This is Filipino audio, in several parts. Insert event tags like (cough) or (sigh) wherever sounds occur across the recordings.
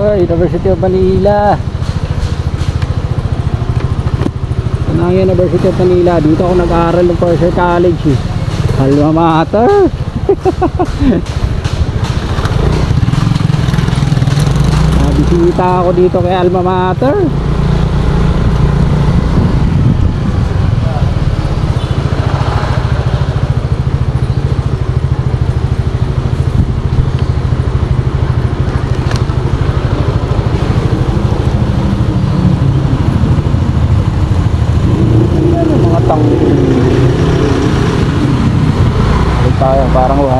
Oh, University of Manila. Ito na ang University of Manila. Dito ako nag-aaral ng year college. Eh. Alma mater. (laughs) Ah, Bisita ako dito kay Alma Mater.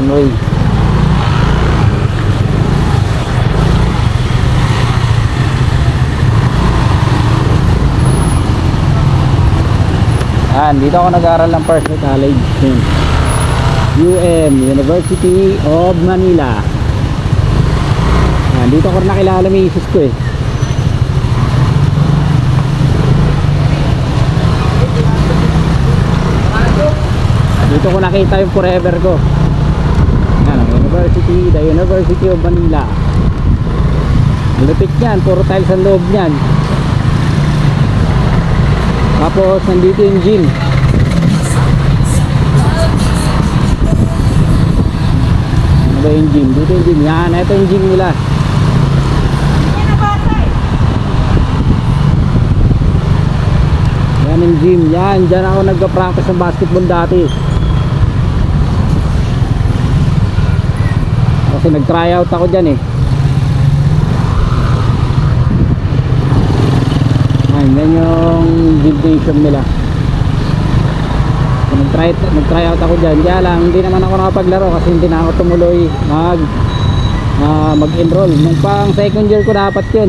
One way Yan, dito ako nag-aaral ng year college. UM, University of Manila Yan, dito ko rin nakilala may isis ko eh Dito ko nakita yung forever ko. University, the University of Manila. Ang lupit yan, puro tiles ang loob niyan. Tapos, nandito yung gym. Ano ba yung gym? Dito yung gym. Yan, ito yung gym nila. Yan yung gym. Yan, dyan ako nagpa-practice ng basketball dati. Kasi nag-try out ako dyan eh. Yan, yan yung gymnasium nila. So, nag-try, nag-try out ako dyan. Kaya lang, hindi naman ako nakapaglaro kasi hindi na ako tumuloy mag ah, mag-enroll. Nung pang second year ko dapat yun.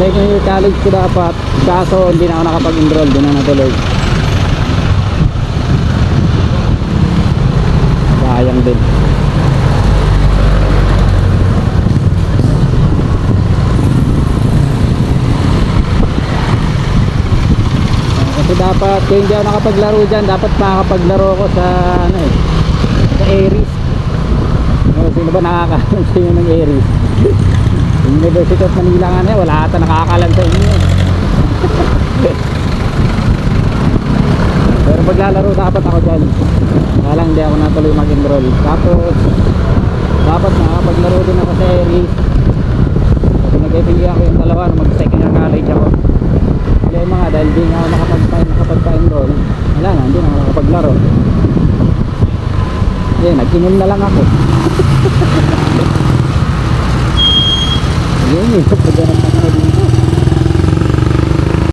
Second year college ko dapat, kaso hindi na ako nakapag-enroll, doon na natuloy. Din. Kasi dapat, kung hindi ako nakapaglaro dyan, dapat makakapaglaro ako sa, ano eh, sa Aries. O, sino ba nakakalam sa inyo ng Aries? (laughs) University of Manila nga na, wala ata nakakalam sa inyo. (laughs) Pero paglalaro dapat ako dyan. Kaya lang hindi ako natuloy mag-enroll. Tapos, dapat nakapaglaro din ako sa Aries. Kasi nag-ibigay ako yung dalawa nung mag-second year college ako. Wala yung mga dahil di nga ako nakapag- nakapagpa-enroll. Wala na, hindi na nakapaglaro. Yun, nag-inom na lang ako. (laughs) Yun, yun. Pagganap na